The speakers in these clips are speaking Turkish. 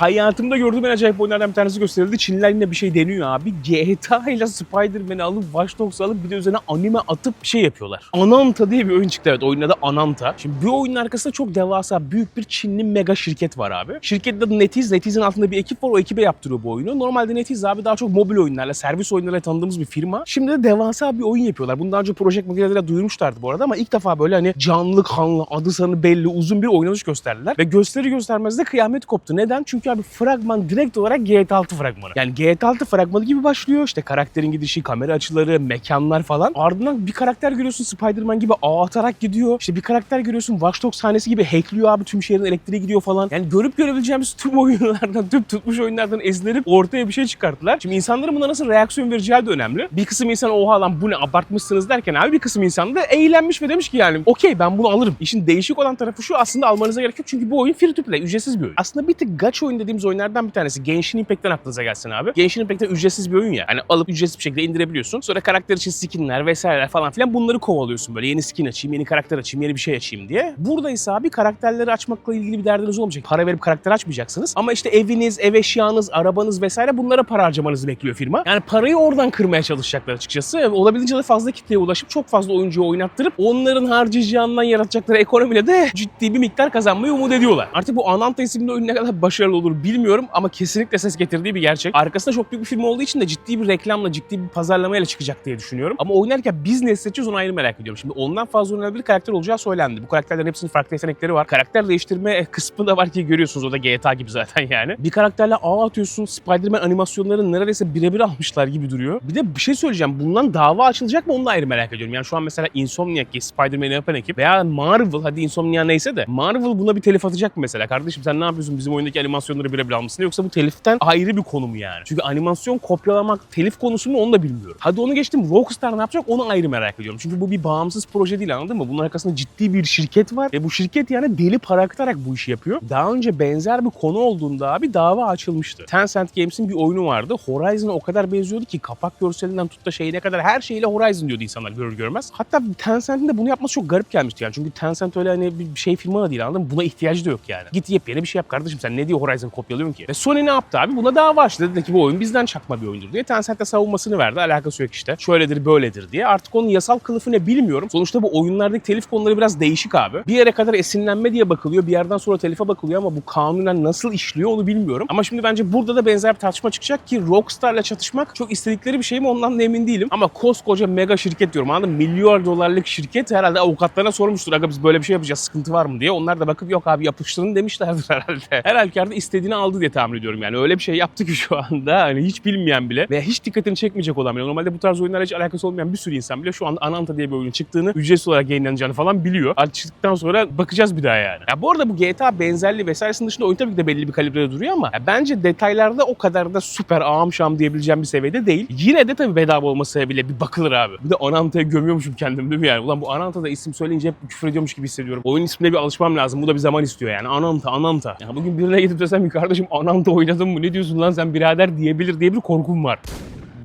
hayatımda gördüğüm en acayip oyunlardan bir tanesi gösterildi. Çinliler yine bir şey deniyor abi. GTA ile Spider-Man'i alıp Watch Dogs'u alıp bir de üzerine anime atıp bir şey yapıyorlar. Ananta diye bir oyun çıktı evet. Oyunun adı Ananta. Şimdi bu oyunun arkasında çok devasa büyük bir Çinli mega şirket var abi. Şirketin adı Netiz. Netiz'in altında bir ekip var. O ekibe yaptırıyor bu oyunu. Normalde Netiz abi daha çok mobil oyunlarla, servis oyunlarıyla tanıdığımız bir firma. Şimdi de devasa bir oyun yapıyorlar. Bunu daha önce Project Makine'de duyurmuşlardı bu arada ama ilk defa böyle hani canlı kanlı, adı sanı belli, uzun bir oynanış gösterdiler. Ve gösteri göstermez de kıyamet koptu. Neden? Çünkü abi fragman direkt olarak GTA 6 fragmanı. Yani GTA 6 fragmanı gibi başlıyor. İşte karakterin gidişi, kamera açıları, mekanlar falan. Ardından bir karakter görüyorsun Spider-Man gibi ağ atarak gidiyor. İşte bir karakter görüyorsun Watch Dogs sahnesi gibi hackliyor abi tüm şehrin elektriği gidiyor falan. Yani görüp görebileceğimiz tüm oyunlardan, tüm tutmuş oyunlardan esinlenip ortaya bir şey çıkarttılar. Şimdi insanların buna nasıl reaksiyon vereceği de önemli. Bir kısım insan oha lan bu ne abartmışsınız derken abi bir kısım insan da eğlenmiş ve demiş ki yani okey ben bunu alırım. İşin değişik olan tarafı şu aslında almanıza gerek yok çünkü bu oyun free to play, ücretsiz bir oyun. Aslında bir tık gacha oyun dediğimiz oyunlardan bir tanesi. Genshin Impact'ten aklınıza gelsin abi. Genshin Impact'te ücretsiz bir oyun ya. Hani alıp ücretsiz bir şekilde indirebiliyorsun. Sonra karakter için skinler vesaireler falan filan bunları kovalıyorsun böyle. Yeni skin açayım, yeni karakter açayım, yeni bir şey açayım diye. Burada ise abi karakterleri açmakla ilgili bir derdiniz olmayacak. Para verip karakter açmayacaksınız. Ama işte eviniz, ev eşyanız, arabanız vesaire bunlara para harcamanızı bekliyor firma. Yani parayı oradan kırmaya çalışacaklar açıkçası. Olabildiğince de fazla kitleye ulaşıp çok fazla oyuncuyu oynattırıp onların harcayacağından yaratacakları ekonomiyle de ciddi bir miktar kazanmayı umut ediyorlar. Artık bu Ananta isimli oyun ne kadar başarılı olur bilmiyorum ama kesinlikle ses getirdiği bir gerçek. Arkasında çok büyük bir firma olduğu için de ciddi bir reklamla, ciddi bir pazarlamayla çıkacak diye düşünüyorum. Ama oynarken biz ne seçeceğiz onu ayrı merak ediyorum. Şimdi ondan fazla oynanabilir karakter olacağı söylendi. Bu karakterlerin hepsinin farklı yetenekleri var. Karakter değiştirme kısmı da var ki görüyorsunuz o da GTA gibi zaten yani. Bir karakterle ağ atıyorsun. Spider-Man animasyonlarını neredeyse birebir almışlar gibi duruyor. Bir de bir şey söyleyeceğim. Bundan dava açılacak mı onu da ayrı merak ediyorum. Yani şu an mesela Insomniac Spider-Man'i yapan ekip veya Marvel hadi Insomniac neyse de Marvel buna bir telif atacak mı mesela? Kardeşim sen ne yapıyorsun? Bizim oyundaki animasyonları birebir almışsın yoksa bu teliften ayrı bir konu mu yani? Çünkü animasyon kopyalamak telif konusu mu onu da bilmiyorum. Hadi onu geçtim. Rockstar ne yapacak onu ayrı merak ediyorum. Çünkü bu bir bağımsız proje değil anladın mı? Bunun arkasında ciddi bir şirket var ve bu şirket yani deli para aktarak bu işi yapıyor. Daha önce benzer bir konu olduğunda abi dava açılmıştı. Tencent Games'in bir oyunu vardı. Horizon'a o kadar benziyordu ki kapak görselinden tut da şeyine kadar her şeyle Horizon diyordu insanlar görür görmez. Hatta Tencent'in de bunu yapması çok garip gelmişti yani. Çünkü Tencent öyle hani bir şey firma da değil anladın mı? Buna ihtiyacı da yok yani. Git yepyeni bir şey yap kardeşim sen ne diye Horizon kopyalıyorsun ki? Ve Sony ne yaptı abi? Buna dava açtı. Dedi ki bu oyun bizden çakma bir oyundur diye. Tencent de savunmasını verdi. Alakası yok işte. Şöyledir böyledir diye. Artık onun yasal kılıfı ne bilmiyorum. Sonuçta bu oyunlardaki telif konuları biraz değişik abi. Bir yere kadar esinlenme diye bakılıyor. Bir yerden sonra telife bakılıyor ama bu kanunen nasıl işliyor onu bilmiyorum. Ama şimdi bence burada da benzer bir tartışma çıkacak ki Rockstar'la çatışmak çok istedikleri bir şey mi ondan da emin değilim. Ama koskoca mega şirket diyorum anladın? Milyar dolarlık şirket herhalde avukatlarına sormuştur. Aga biz böyle bir şey yapacağız sıkıntı var mı diye. Onlar da bakıp yok abi yapıştırın demişlerdir herhalde. Her halükarda istediğini aldı diye tahmin ediyorum yani. Öyle bir şey yaptı ki şu anda hani hiç bilmeyen bile ve hiç dikkatini çekmeyecek olan bile. Normalde bu tarz oyunlarla hiç alakası olmayan bir sürü insan bile şu anda Ananta diye bir oyunun çıktığını ücretsiz olarak yayınlanacağını falan biliyor. Artık çıktıktan sonra bakacağız bir daha yani. Ya bu arada bu GTA benzerliği vesairesinin dışında oyun tabii ki de belli bir kalibrede duruyor ama bence detaylarda o kadar da süper ağam şam diyebileceğim bir seviyede değil. Yine de tabii bedava olması sebebiyle bir bakılır abi. Bir de Ananta'ya gömüyormuşum kendim değil mi yani? Ulan bu Ananta'da isim söyleyince hep küfür ediyormuş gibi hissediyorum. Oyun ismine bir alışmam lazım. Bu da bir zaman istiyor yani. Ananta, Ananta. Ya bugün birine gidip desem ki kardeşim Ananta oynadın mı? Ne diyorsun lan sen birader diyebilir diye bir korkum var.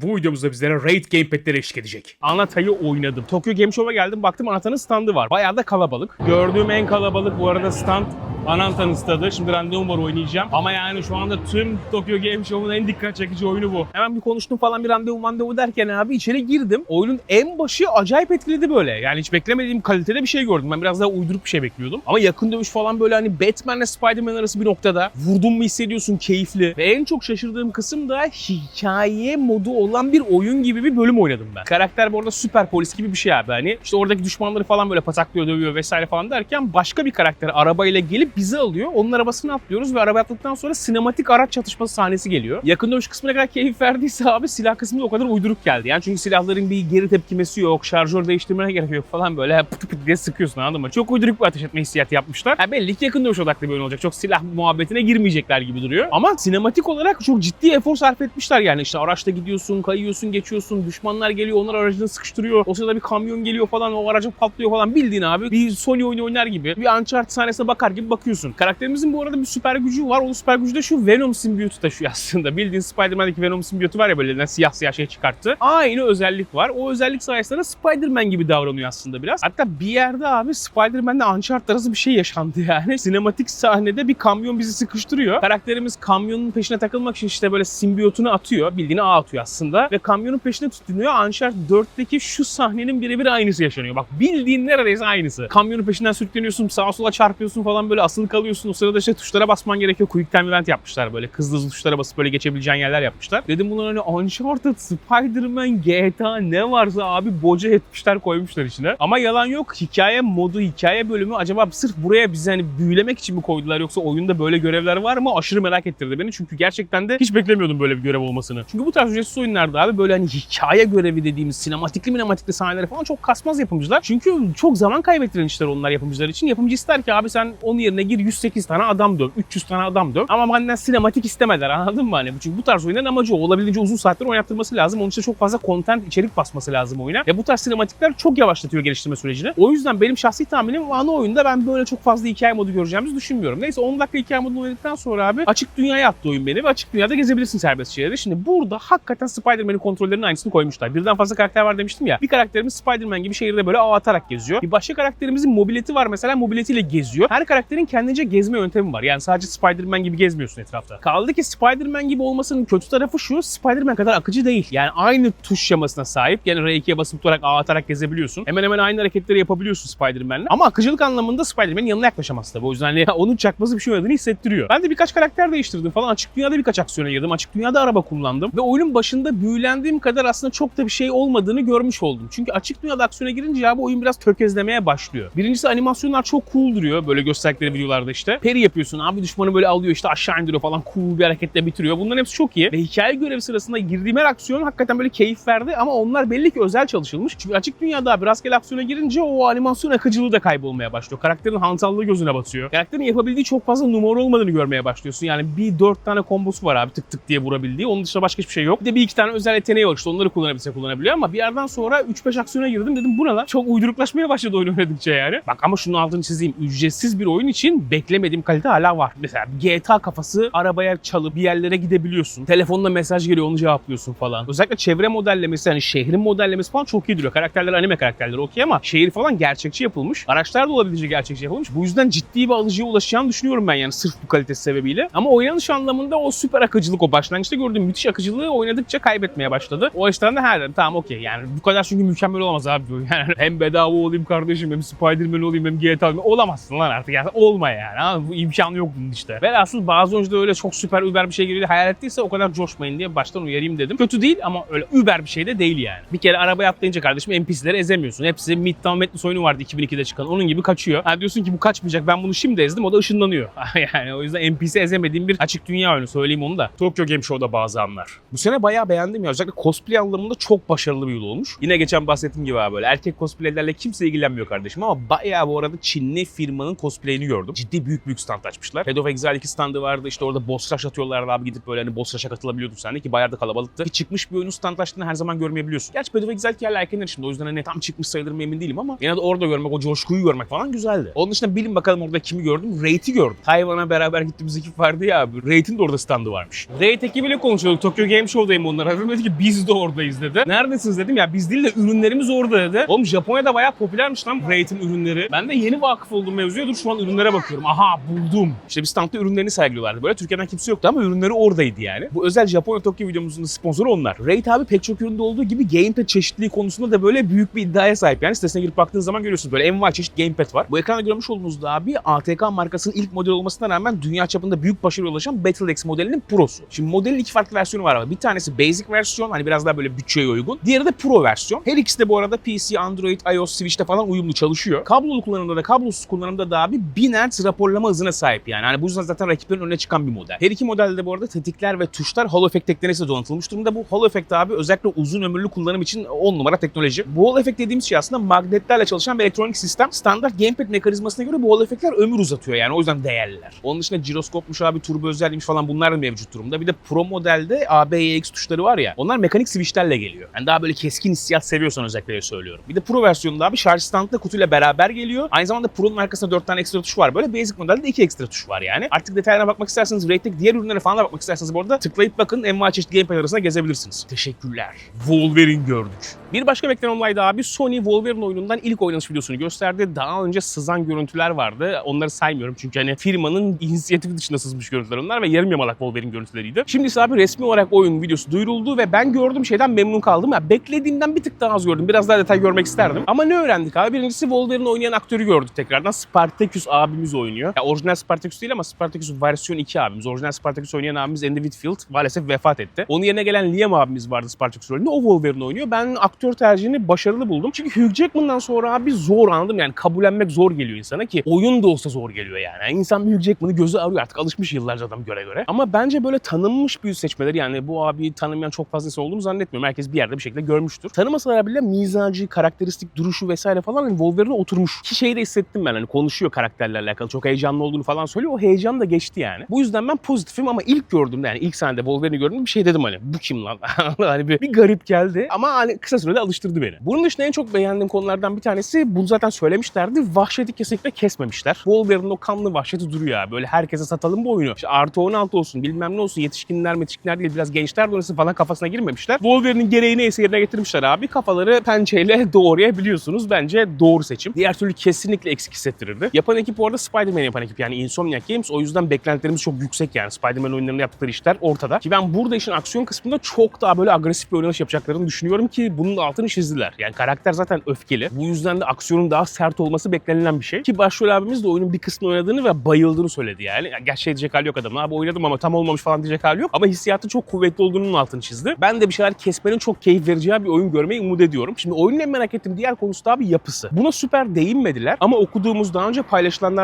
Bu videomuzda bizlere Raid Gamepad'leri eşlik edecek. Anata'yı oynadım. Tokyo Game Show'a geldim baktım Anata'nın standı var. Bayağı da kalabalık. Gördüğüm en kalabalık bu arada stand Ananta'nın stadı. Şimdi randevum var oynayacağım. Ama yani şu anda tüm Tokyo Game Show'un en dikkat çekici oyunu bu. Hemen bir konuştum falan bir randevu randevu derken abi içeri girdim. Oyunun en başı acayip etkiledi böyle. Yani hiç beklemediğim kalitede bir şey gördüm. Ben biraz daha uyduruk bir şey bekliyordum. Ama yakın dövüş falan böyle hani Batman'le Spider-Man arası bir noktada. Vurdun mu hissediyorsun keyifli. Ve en çok şaşırdığım kısım da hikaye modu olan bir oyun gibi bir bölüm oynadım ben. Karakter bu arada süper polis gibi bir şey abi. Hani işte oradaki düşmanları falan böyle pataklıyor, dövüyor vesaire falan derken başka bir karakter arabayla gelip bizi alıyor. Onun arabasını atlıyoruz ve araba atladıktan sonra sinematik araç çatışması sahnesi geliyor. Yakın dövüş kısmına kadar keyif verdiyse abi silah kısmı o kadar uyduruk geldi. Yani çünkü silahların bir geri tepkimesi yok, şarjör değiştirmene gerek yok falan böyle pıt pıt diye sıkıyorsun anladın mı? Çok uyduruk bir ateş etme hissiyatı yapmışlar. Ha belli ki yakın dövüş odaklı bir oyun olacak. Çok silah muhabbetine girmeyecekler gibi duruyor. Ama sinematik olarak çok ciddi efor sarf etmişler yani. işte araçta gidiyorsun, kayıyorsun, geçiyorsun, düşmanlar geliyor, onlar aracını sıkıştırıyor. O sırada bir kamyon geliyor falan, o aracın patlıyor falan. Bildiğin abi bir Sony oyunu oynar gibi, bir Uncharted sahnesine bakar gibi bakıyorsun çarpıyorsun. Karakterimizin bu arada bir süper gücü var. O süper gücü de şu Venom simbiyotu taşıyor aslında. Bildiğin Spider-Man'deki Venom simbiyotu var ya böyle siyah siyah şey çıkarttı. Aynı özellik var. O özellik sayesinde de Spider-Man gibi davranıyor aslında biraz. Hatta bir yerde abi Spider-Man'le Uncharted arası bir şey yaşandı yani. Sinematik sahnede bir kamyon bizi sıkıştırıyor. Karakterimiz kamyonun peşine takılmak için işte böyle simbiyotunu atıyor. Bildiğini ağ atıyor aslında. Ve kamyonun peşine tutunuyor. Uncharted 4'teki şu sahnenin birebir aynısı yaşanıyor. Bak bildiğin neredeyse aynısı. Kamyonun peşinden sürükleniyorsun, sağa sola çarpıyorsun falan böyle asılı kalıyorsun. O sırada işte tuşlara basman gerekiyor. Quick Time Event yapmışlar böyle. Hızlı hızlı tuşlara basıp böyle geçebileceğin yerler yapmışlar. Dedim bunlar hani Uncharted, Spider-Man, GTA ne varsa abi boca etmişler koymuşlar içine. Ama yalan yok. Hikaye modu, hikaye bölümü acaba sırf buraya bizi hani büyülemek için mi koydular yoksa oyunda böyle görevler var mı? Aşırı merak ettirdi beni. Çünkü gerçekten de hiç beklemiyordum böyle bir görev olmasını. Çünkü bu tarz ücretsiz oyunlarda abi böyle hani hikaye görevi dediğimiz sinematikli minematikli sahneleri falan çok kasmaz yapımcılar. Çünkü çok zaman kaybettiren işler onlar yapımcılar için. Yapımcı ister ki abi sen onun yerine gir 108 tane adam döv, 300 tane adam döv. Ama benden sinematik istemediler anladın mı hani? Çünkü bu tarz oyunların amacı o. Olabildiğince uzun saatler oynattırması lazım. Onun için çok fazla content, içerik basması lazım oyuna. Ve bu tarz sinematikler çok yavaşlatıyor geliştirme sürecini. O yüzden benim şahsi tahminim ana oyunda ben böyle çok fazla hikaye modu göreceğimizi düşünmüyorum. Neyse 10 dakika hikaye modunu oynadıktan sonra abi açık dünyaya attı oyun beni ve açık dünyada gezebilirsin serbest şeyleri. Şimdi burada hakikaten Spider-Man'in kontrollerinin aynısını koymuşlar. Birden fazla karakter var demiştim ya. Bir karakterimiz Spider-Man gibi şehirde böyle ağ atarak geziyor. Bir başka karakterimizin mobileti var mesela mobiletiyle geziyor. Her karakterin kendince gezme yöntemi var. Yani sadece Spider-Man gibi gezmiyorsun etrafta. Kaldı ki Spider-Man gibi olmasının kötü tarafı şu. Spider-Man kadar akıcı değil. Yani aynı tuş şemasına sahip. Yani R2'ye basıp durarak ağ atarak gezebiliyorsun. Hemen hemen aynı hareketleri yapabiliyorsun Spider-Man'le. Ama akıcılık anlamında Spider-Man'in yanına yaklaşamaz tabii. O yüzden hani onun çakması bir şey oynadığını hissettiriyor. Ben de birkaç karakter değiştirdim falan. Açık dünyada birkaç aksiyona girdim. Açık dünyada araba kullandım. Ve oyunun başında büyülendiğim kadar aslında çok da bir şey olmadığını görmüş oldum. Çünkü açık dünyada aksiyona girince abi oyun biraz tökezlemeye başlıyor. Birincisi animasyonlar çok cool duruyor. Böyle gösterdikleri videolarda işte. Peri yapıyorsun abi düşmanı böyle alıyor işte aşağı indiriyor falan. Cool bir hareketle bitiriyor. Bunların hepsi çok iyi. Ve hikaye görevi sırasında girdiğim her aksiyon hakikaten böyle keyif verdi. Ama onlar belli ki özel çalışılmış. Çünkü açık dünyada abi rastgele aksiyona girince o animasyon akıcılığı da kaybolmaya başlıyor. Karakterin hantallığı gözüne batıyor. Karakterin yapabildiği çok fazla numara olmadığını görmeye başlıyorsun. Yani bir dört tane kombosu var abi tık tık diye vurabildiği. Onun dışında başka hiçbir şey yok. Bir de bir iki tane özel yeteneği var işte onları kullanabilse kullanabiliyor ama bir yerden sonra 3-5 aksiyona girdim dedim bu ne lan? Çok uyduruklaşmaya başladı oyun oynadıkça yani. Bak ama şunu altını çizeyim. Ücretsiz bir oyun için beklemediğim kalite hala var. Mesela GTA kafası arabaya çalıp bir yerlere gidebiliyorsun. Telefonla mesaj geliyor onu cevaplıyorsun falan. Özellikle çevre modellemesi hani şehrin modellemesi falan çok iyi duruyor. Karakterler anime karakterleri okey ama şehir falan gerçekçi yapılmış. Araçlar da olabildiğince gerçekçi yapılmış. Bu yüzden ciddi bir alıcıya ulaşacağını düşünüyorum ben yani sırf bu kalitesi sebebiyle. Ama oynanış anlamında o süper akıcılık o başlangıçta gördüğüm müthiş akıcılığı oynadıkça kaybetmeye başladı. O açıdan da her dedim tamam okey yani bu kadar çünkü mükemmel olamaz abi. Yani hem bedava olayım kardeşim hem Spider-Man olayım hem GTA olayım. Olamazsın lan artık yani olma yani. Mı? Bu imkan yok bunun işte. Velhasıl bazı oyuncuda öyle çok süper über bir şey geliyor hayal ettiyse o kadar coşmayın diye baştan uyarayım dedim. Kötü değil ama öyle über bir şey de değil yani. Bir kere arabaya atlayınca kardeşim NPC'leri ezemiyorsun. Hepsi Midtown Madness oyunu vardı 2002'de çıkan. Onun gibi kaçıyor. Ha diyorsun ki bu kaçmayacak ben bunu şimdi ezdim o da ışınlanıyor. yani o yüzden NPC ezemediğim bir açık dünya oyunu söyleyeyim onu da. Tokyo Game Show'da bazı anlar. Bu sene bayağı beğendim ya. Özellikle cosplay anlamında çok başarılı bir yıl olmuş. Yine geçen bahsettiğim gibi abi böyle erkek cosplaylerle kimse ilgilenmiyor kardeşim ama bayağı bu arada Çinli firmanın cosplayini gördüm. Ciddi büyük büyük stand açmışlar. Head of Exile 2 standı vardı. İşte orada boss rush atıyorlardı abi gidip böyle hani boss rush'a katılabiliyordun sen de ki bayağı da kalabalıktı. Ki çıkmış bir oyunun stand açtığını her zaman görmeyebiliyorsun. Gerçi Head of Exile 2 hala erkenler şimdi o yüzden hani tam çıkmış sayılır mı emin değilim ama yine de orada görmek, o coşkuyu görmek falan güzeldi. Onun dışında bilin bakalım orada kimi gördüm? Raid'i gördüm. Tayvan'a beraber gittiğimiz ekip vardı ya abi. Raid'in de orada standı varmış. Raid ekibiyle konuşuyorduk. Tokyo Game Show'dayım onlar. Hafif dedi ki biz de oradayız dedi. Neredesiniz dedim ya biz değil de ürünlerimiz orada dedi. Oğlum Japonya'da bayağı popülermiş lan Raid'in ürünleri. Ben de yeni vakıf oldum mevzuya. Dur şu an ürünlere bakıyorum. Aha buldum. İşte bir standta ürünlerini sergiliyorlardı. Böyle Türkiye'den kimse yoktu ama ürünleri oradaydı yani. Bu özel Japonya Tokyo videomuzun da sponsoru onlar. Raid abi pek çok üründe olduğu gibi gamepad çeşitliliği konusunda da böyle büyük bir iddiaya sahip. Yani sitesine girip baktığınız zaman görüyorsunuz böyle envai çeşit gamepad var. Bu ekranda görmüş olduğunuzda abi ATK markasının ilk model olmasına rağmen dünya çapında büyük başarı ulaşan BattleX modelinin Pro'su. Şimdi modelin iki farklı versiyonu var ama bir tanesi basic versiyon hani biraz daha böyle bütçeye uygun. Diğeri de Pro versiyon. Her ikisi de bu arada PC, Android, iOS, Switch'te falan uyumlu çalışıyor. Kablolu kullanımda da kablosuz kullanımda da abi 1000 Hz raporlama hızına sahip yani. Hani bu yüzden zaten rakiplerin önüne çıkan bir model. Her iki modelde de bu arada tetikler ve tuşlar Hall Effect teknolojisiyle donatılmış durumda. Bu Hall Effect abi özellikle uzun ömürlü kullanım için 10 numara teknoloji. Bu Hall Effect dediğimiz şey aslında magnetlerle çalışan bir elektronik sistem. Standart gamepad mekanizmasına göre bu Hall Effect'ler ömür uzatıyor yani o yüzden değerliler. Onun dışında jiroskopmuş abi, turbo özelliğiymiş falan bunlar da mevcut durumda. Bir de Pro modelde ABX tuşları var ya onlar mekanik switchlerle geliyor. Yani daha böyle keskin hissiyat seviyorsan özellikle söylüyorum. Bir de Pro versiyonunda abi şarj standla kutuyla beraber geliyor. Aynı zamanda Pro'nun arkasında 4 tane ekstra tuş var var böyle. Basic modelde de iki ekstra tuş var yani. Artık detaylarına bakmak isterseniz Raid'deki diğer ürünlere falan da bakmak isterseniz bu arada tıklayıp bakın envai çeşit gamepad arasında gezebilirsiniz. Teşekkürler. Wolverine gördük. Bir başka beklenen olay da abi Sony Wolverine oyunundan ilk oynanış videosunu gösterdi. Daha önce sızan görüntüler vardı. Onları saymıyorum çünkü hani firmanın inisiyatifi dışında sızmış görüntüler onlar ve yarım yamalak Wolverine görüntüleriydi. Şimdi ise abi resmi olarak oyun videosu duyuruldu ve ben gördüğüm şeyden memnun kaldım. Ya beklediğimden bir tık daha az gördüm. Biraz daha detay görmek isterdim. Ama ne öğrendik abi? Birincisi Wolverine oynayan aktörü gördük tekrardan. Spartacus abimiz oynuyor. Ya orijinal Spartacus değil ama Spartacus versiyon 2 abimiz. Orijinal Spartacus oynayan abimiz Andy Whitfield maalesef vefat etti. Onun yerine gelen Liam abimiz vardı Spartacus rolünde. O Wolverine oynuyor. Ben aktör tercihini başarılı buldum. Çünkü Hugh Jackman'dan sonra abi zor anladım. Yani kabullenmek zor geliyor insana ki oyun da olsa zor geliyor yani. yani insan Hugh Jackman'ı gözü arıyor artık alışmış yıllarca adam göre göre. Ama bence böyle tanınmış bir seçmeleri yani bu abiyi tanımayan çok fazla insan olduğunu zannetmiyorum. Herkes bir yerde bir şekilde görmüştür. Tanımasalar bile mizacı, karakteristik duruşu vesaire falan hani Wolverine'e oturmuş. Ki şeyi de hissettim ben hani konuşuyor karakterle alakalı. Çok heyecanlı olduğunu falan söylüyor. O heyecan da geçti yani. Bu yüzden ben pozitifim ama ilk gördüğümde yani ilk sahnede Wolverine'i gördüğümde bir şey dedim hani bu kim lan? hani bir, bir garip geldi ama hani kısa sürede alıştırdı beni. Bunun dışında en çok beğendiğim konulardan bir tanesi bunu zaten söylemişlerdi. Vahşeti kesinlikle kesmemişler. Wolverine'in o kanlı vahşeti duruyor abi. Böyle herkese satalım bu oyunu. İşte artı 16 olsun bilmem ne olsun yetişkinler yetişkinler değil biraz gençler de oynasın falan kafasına girmemişler. Wolverine'in gereğini neyse yerine getirmişler abi. Kafaları pençeyle doğrayabiliyorsunuz. Bence doğru seçim. Diğer türlü kesinlikle eksik hissettirirdi. Yapan ekip bu arada Spider-Man yapan ekip yani Insomniac Games. O yüzden beklentilerimiz çok yüksek yani. Spider-Man oyunlarında yaptıkları işler ortada. Ki ben burada işin aksiyon kısmında çok daha böyle agresif bir oynanış yapacaklarını düşünüyorum ki bunun da altını çizdiler. Yani karakter zaten öfkeli. Bu yüzden de aksiyonun daha sert olması beklenilen bir şey. Ki başrol abimiz de oyunun bir kısmını oynadığını ve bayıldığını söyledi yani. yani gerçi şey diyecek hali yok adamın. Abi oynadım ama tam olmamış falan diyecek hali yok. Ama hissiyatı çok kuvvetli olduğunun altını çizdi. Ben de bir şeyler kesmenin çok keyif vereceği bir oyun görmeyi umut ediyorum. Şimdi oyunun en merak ettiğim diğer konusu da abi yapısı. Buna süper değinmediler ama okuduğumuz daha önce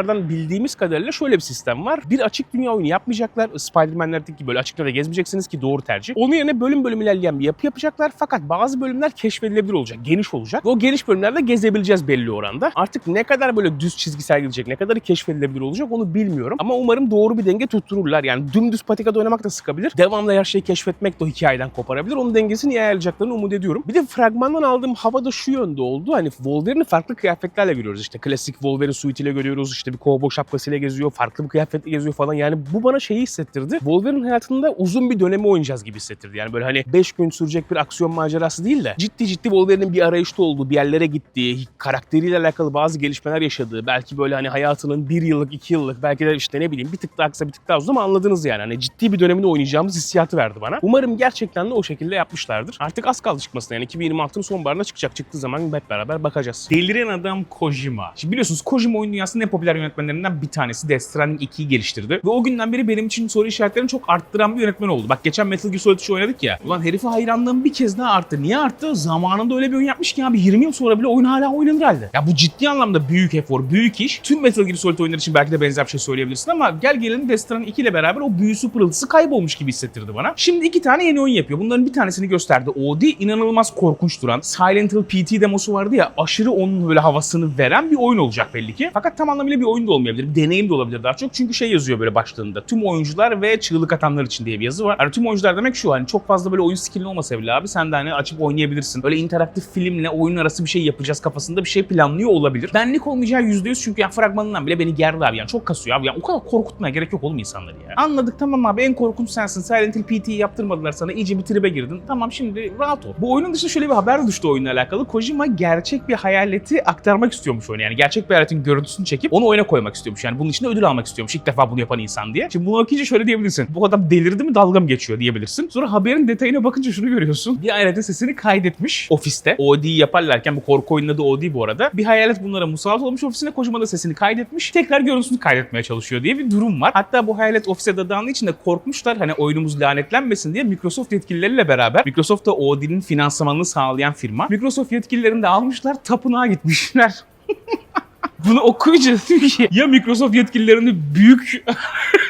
paylaşılanlardan bildiğimiz kadarıyla şöyle bir sistem var. Bir açık dünya oyunu yapmayacaklar. Spider-Man'lerdeki gibi böyle açık dünyada gezmeyeceksiniz ki doğru tercih. Onun yerine bölüm bölüm ilerleyen bir yapı yapacaklar fakat bazı bölümler keşfedilebilir olacak. Geniş olacak. Ve o geniş bölümlerde gezebileceğiz belli oranda. Artık ne kadar böyle düz çizgisel gidecek, ne kadarı keşfedilebilir olacak onu bilmiyorum. Ama umarım doğru bir denge tuttururlar. Yani dümdüz patikada oynamak da sıkabilir. Devamlı her şeyi keşfetmek de o hikayeden koparabilir. Onun dengesini iyi ayarlayacaklarını umut ediyorum. Bir de fragmandan aldığım hava da şu yönde oldu. Hani Wolverine'i farklı kıyafetlerle görüyoruz. İşte klasik Wolverine suitiyle görüyoruz. İşte bir kovboy şapkasıyla geziyor. Farklı bir kıyafetle geziyor falan. Yani bu bana şeyi hissettirdi. Wolverine hayatında uzun bir dönemi oynayacağız gibi hissettirdi. Yani böyle hani 5 gün sürecek bir aksiyon macerası değil de ciddi ciddi Wolverine'in bir arayışta olduğu, bir yerlere gittiği, karakteriyle alakalı bazı gelişmeler yaşadığı, belki böyle hani hayatının bir yıllık, iki yıllık, belki de işte ne bileyim bir tık daha kısa, bir tık daha uzun ama anladınız yani. Hani ciddi bir dönemini oynayacağımız hissiyatı verdi bana. Umarım gerçekten de o şekilde yapmışlardır. Artık az kaldı çıkmasına yani 2026'ın sonbaharında çıkacak. Çıktığı zaman hep beraber bakacağız. Deliren adam Kojima. Şimdi biliyorsunuz Kojima oyun dünyasının en popüler yönetmenlerinden bir tanesi Death Stranding 2'yi geliştirdi. Ve o günden beri benim için soru işaretlerini çok arttıran bir yönetmen oldu. Bak geçen Metal Gear Solid 3'ü oynadık ya. Ulan herife hayranlığım bir kez daha arttı. Niye arttı? Zamanında öyle bir oyun yapmış ki abi 20 yıl sonra bile oyun hala oynanır halde. Ya bu ciddi anlamda büyük efor, büyük iş. Tüm Metal Gear Solid oyunları için belki de benzer bir şey söyleyebilirsin ama gel gelelim Death Stranding 2 ile beraber o büyüsü pırıltısı kaybolmuş gibi hissettirdi bana. Şimdi iki tane yeni oyun yapıyor. Bunların bir tanesini gösterdi. OD inanılmaz korkunç duran. Silent Hill PT demosu vardı ya aşırı onun böyle havasını veren bir oyun olacak belli ki. Fakat tam anlamıyla bir oyun da olmayabilir. Bir deneyim de olabilir daha çok. Çünkü şey yazıyor böyle başlığında. Tüm oyuncular ve çığlık atanlar için diye bir yazı var. Yani tüm oyuncular demek şu hani çok fazla böyle oyun skillin olmasa bile abi sen de hani açıp oynayabilirsin. Böyle interaktif filmle oyun arası bir şey yapacağız kafasında bir şey planlıyor olabilir. Benlik olmayacağı %100 çünkü yani fragmanından bile beni gerdi abi. Yani çok kasıyor abi. Yani o kadar korkutmaya gerek yok oğlum insanları ya. Anladık tamam abi en korkunç sensin. Silent Hill PT'yi yaptırmadılar sana. iyice bir tribe girdin. Tamam şimdi rahat ol. Bu oyunun dışında şöyle bir haber düştü oyunla alakalı. Kojima gerçek bir hayaleti aktarmak istiyormuş oyuna. Yani gerçek bir hayaletin görüntüsünü çekip onu oyuna koymak istiyormuş. Yani bunun için ödül almak istiyormuş. İlk defa bunu yapan insan diye. Şimdi bunu okuyunca şöyle diyebilirsin. Bu adam delirdi mi dalga mı geçiyor diyebilirsin. Sonra haberin detayına bakınca şunu görüyorsun. Bir hayaletin sesini kaydetmiş ofiste. OD'yi yaparlarken bu korku oyunun adı OD bu arada. Bir hayalet bunlara musallat olmuş ofisine Kojima da sesini kaydetmiş. Tekrar görüntüsünü kaydetmeye çalışıyor diye bir durum var. Hatta bu hayalet ofise dadandığı için de korkmuşlar. Hani oyunumuz lanetlenmesin diye Microsoft yetkilileriyle beraber Microsoft da OD'nin finansmanını sağlayan firma. Microsoft yetkililerini de almışlar tapınağa gitmişler. Bunu okuyunca dedim ki ya Microsoft yetkililerini büyük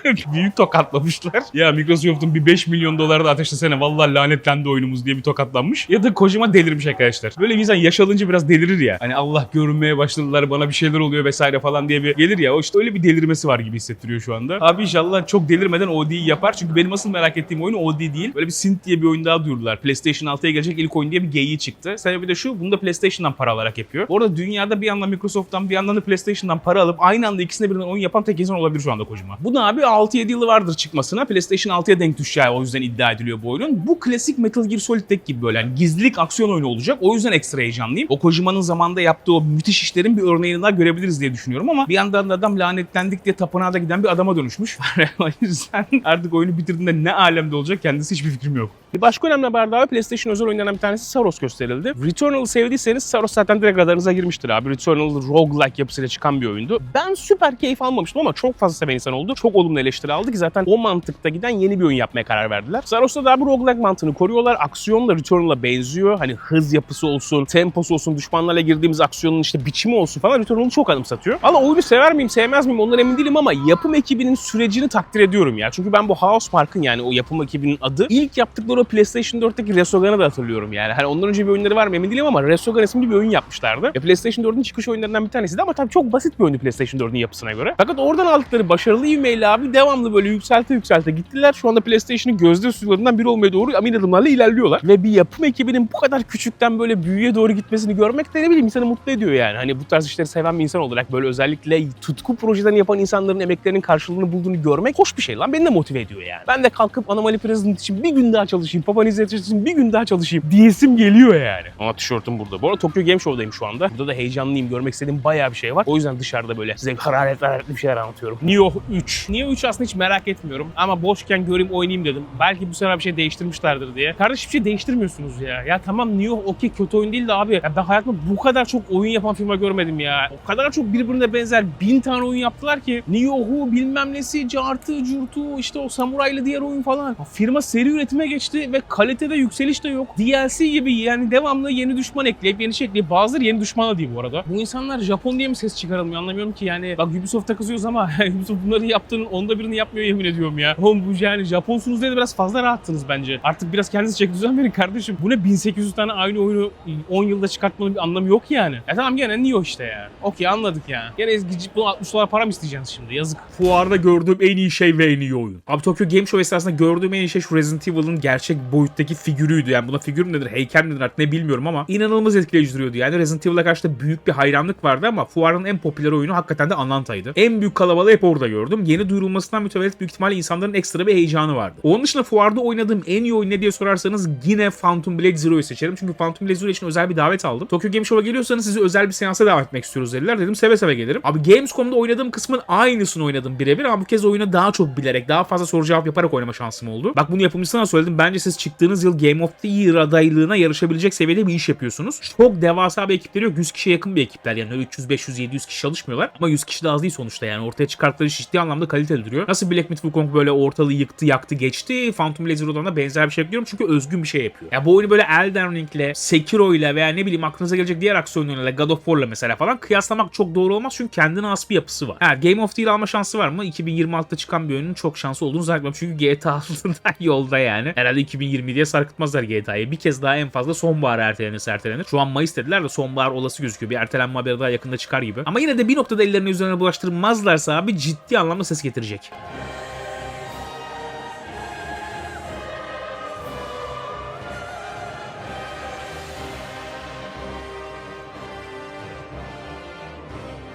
büyük tokatlamışlar. Ya Microsoft'un bir 5 milyon dolar da ateşlesene vallahi lanetlendi oyunumuz diye bir tokatlanmış. Ya da Kojima delirmiş arkadaşlar. Böyle bir insan yaşalınca biraz delirir ya. Hani Allah görünmeye başladılar bana bir şeyler oluyor vesaire falan diye bir gelir ya. O işte öyle bir delirmesi var gibi hissettiriyor şu anda. Abi inşallah çok delirmeden OD'yi yapar. Çünkü benim asıl merak ettiğim oyun OD değil. Böyle bir Synth diye bir oyun daha duyurdular. PlayStation 6'ya gelecek ilk oyun diye bir geyiği çıktı. Sebebi de şu bunu da PlayStation'dan para alarak yapıyor. Bu arada dünyada bir yandan Microsoft'tan bir yandan da da PlayStation'dan para alıp aynı anda ikisine birden oyun yapan tek insan olabilir şu anda Kojima. Bu da abi 6-7 yılı vardır çıkmasına. PlayStation 6'ya denk düşeceği o yüzden iddia ediliyor bu oyunun. Bu klasik Metal Gear Solid'deki gibi böyle yani gizlilik aksiyon oyunu olacak. O yüzden ekstra heyecanlıyım. O Kojima'nın zamanında yaptığı o müthiş işlerin bir örneğini daha görebiliriz diye düşünüyorum ama bir yandan da adam lanetlendik diye tapınağa da giden bir adama dönüşmüş. o yüzden artık oyunu bitirdiğinde ne alemde olacak kendisi hiçbir fikrim yok. Bir başka önemli haber daha PlayStation özel oyunlarından bir tanesi Saros gösterildi. Returnal'ı sevdiyseniz Saros zaten direkt radarınıza girmiştir abi. Returnal roguelike yapısıyla çıkan bir oyundu. Ben süper keyif almamıştım ama çok fazla seven insan oldu. Çok olumlu eleştiri aldı ki zaten o mantıkta giden yeni bir oyun yapmaya karar verdiler. Saros'ta da abi roguelike mantığını koruyorlar. Aksiyon da Returnal'a benziyor. Hani hız yapısı olsun, temposu olsun, düşmanlarla girdiğimiz aksiyonun işte biçimi olsun falan Returnal'ı çok anımsatıyor. Ama oyunu sever miyim, sevmez miyim ondan emin değilim ama yapım ekibinin sürecini takdir ediyorum ya. Çünkü ben bu House Park'ın yani o yapım ekibinin adı ilk yaptıkları o PlayStation 4'teki Resogun'u da hatırlıyorum yani. Hani ondan önce bir oyunları var mı emin değilim ama Resogun isimli bir oyun yapmışlardı. Ya PlayStation 4'ün çıkış oyunlarından bir tanesiydi ama tabii çok basit bir oyundu PlayStation 4'ün yapısına göre. Fakat oradan aldıkları başarılı ivmeyle abi devamlı böyle yükselte yükselte gittiler. Şu anda PlayStation'ın gözde stüdyolarından biri olmaya doğru amin adımlarla ilerliyorlar. Ve bir yapım ekibinin bu kadar küçükten böyle büyüye doğru gitmesini görmek de ne bileyim insanı mutlu ediyor yani. Hani bu tarz işleri seven bir insan olarak böyle özellikle tutku projeden yapan insanların emeklerinin karşılığını bulduğunu görmek hoş bir şey lan. Beni de motive ediyor yani. Ben de kalkıp Anomaly President için bir gün daha çalışayım. Papa Nizet için bir gün daha çalışayım diyesim geliyor yani. Ama tişörtüm burada. Bu arada Tokyo Game Show'dayım şu anda. Burada da heyecanlıyım. Görmek istediğim bayağı bir şey var. O yüzden dışarıda böyle size hararetli hararetli bir şeyler anlatıyorum. Nioh 3. Nioh 3 aslında hiç merak etmiyorum. Ama boşken göreyim oynayayım dedim. Belki bu sefer bir şey değiştirmişlerdir diye. Kardeş bir şey değiştirmiyorsunuz ya. Ya tamam Nioh okey kötü oyun değil de abi. Ya ben hayatımda bu kadar çok oyun yapan firma görmedim ya. O kadar çok birbirine benzer bin tane oyun yaptılar ki. Nioh'u bilmem nesi, cartı, curtu, işte o samuraylı diğer oyun falan. Ya firma seri üretime geçti ve kalitede yükseliş de yok. DLC gibi yani devamlı yeni düşman ekleyip yeni şey ekleyip bazıları yeni düşman da değil bu arada. Bu insanlar Japon diye mi ses çıkarılmıyor anlamıyorum ki yani. Bak Ubisoft'a kızıyoruz ama Ubisoft bunları yaptığının onda birini yapmıyor yemin ediyorum ya. Oğlum bu yani Japonsunuz diye de biraz fazla rahattınız bence. Artık biraz kendinizi çek düzen verin kardeşim. Bu ne 1800 tane aynı oyunu 10 yılda çıkartmanın bir anlamı yok yani. Ya tamam gene Nioh işte ya. Okey anladık ya. Gene ezgici bunu 60 dolar para mı isteyeceksiniz şimdi yazık. Fuarda gördüğüm en iyi şey ve en iyi oyun. Abi Tokyo Game Show esnasında gördüğüm en iyi şey şu Resident Evil'ın gerçek boyuttaki figürüydü. Yani buna figür nedir, heykel nedir artık ne bilmiyorum ama inanılmaz etkileyici duruyordu. Yani Resident Evil'a karşı da büyük bir hayranlık vardı ama fuarın en popüler oyunu hakikaten de Ananta'ydı. En büyük kalabalığı hep orada gördüm. Yeni duyurulmasından mütevellit büyük ihtimalle insanların ekstra bir heyecanı vardı. Onun dışında fuarda oynadığım en iyi oyun ne diye sorarsanız yine Phantom Blade Zero'yu seçerim. Çünkü Phantom Blade Zero için özel bir davet aldım. Tokyo Game Show'a geliyorsanız sizi özel bir seansa davet etmek istiyoruz dediler. Dedim seve seve gelirim. Abi Gamescom'da oynadığım kısmın aynısını oynadım birebir ama bu kez oyuna daha çok bilerek, daha fazla soru cevap yaparak oynama şansım oldu. Bak bunu yapımcısına söyledim. Bence siz çıktığınız yıl Game of the Year adaylığına yarışabilecek seviyede bir iş yapıyorsunuz. Çok devasa bir ekipleri yok. 100 kişiye yakın bir ekipler. Yani öyle 300, 500, 700 kişi çalışmıyorlar. Ama 100 kişi de az değil sonuçta yani. Ortaya çıkarttıkları ciddi anlamda kaliteli duruyor. Nasıl Black Myth Wukong böyle ortalığı yıktı, yaktı, geçti. Phantom Blade Zero'dan da benzer bir şey bekliyorum. Çünkü özgün bir şey yapıyor. Ya bu oyunu böyle Elden Ring'le, Sekiro'yla veya ne bileyim aklınıza gelecek diğer aksiyon oyunlarıyla, God of War'la mesela falan kıyaslamak çok doğru olmaz. Çünkü kendine has bir yapısı var. Ha, Game of the Year alma şansı var mı? 2026'da çıkan bir oyunun çok şansı olduğunu zannetmiyorum. Çünkü GTA 6'da yolda yani. Herhalde 2020'ye sarkıtmazlar GTA'yı. Bir kez daha en fazla sonbahar ertelenirse ertelenir. Şu an Mayıs dediler de sonbahar olası gözüküyor. Bir ertelenme haberi daha yakında çıkar gibi. Ama yine de bir noktada ellerini üzerine bulaştırmazlarsa abi ciddi anlamda ses getirecek.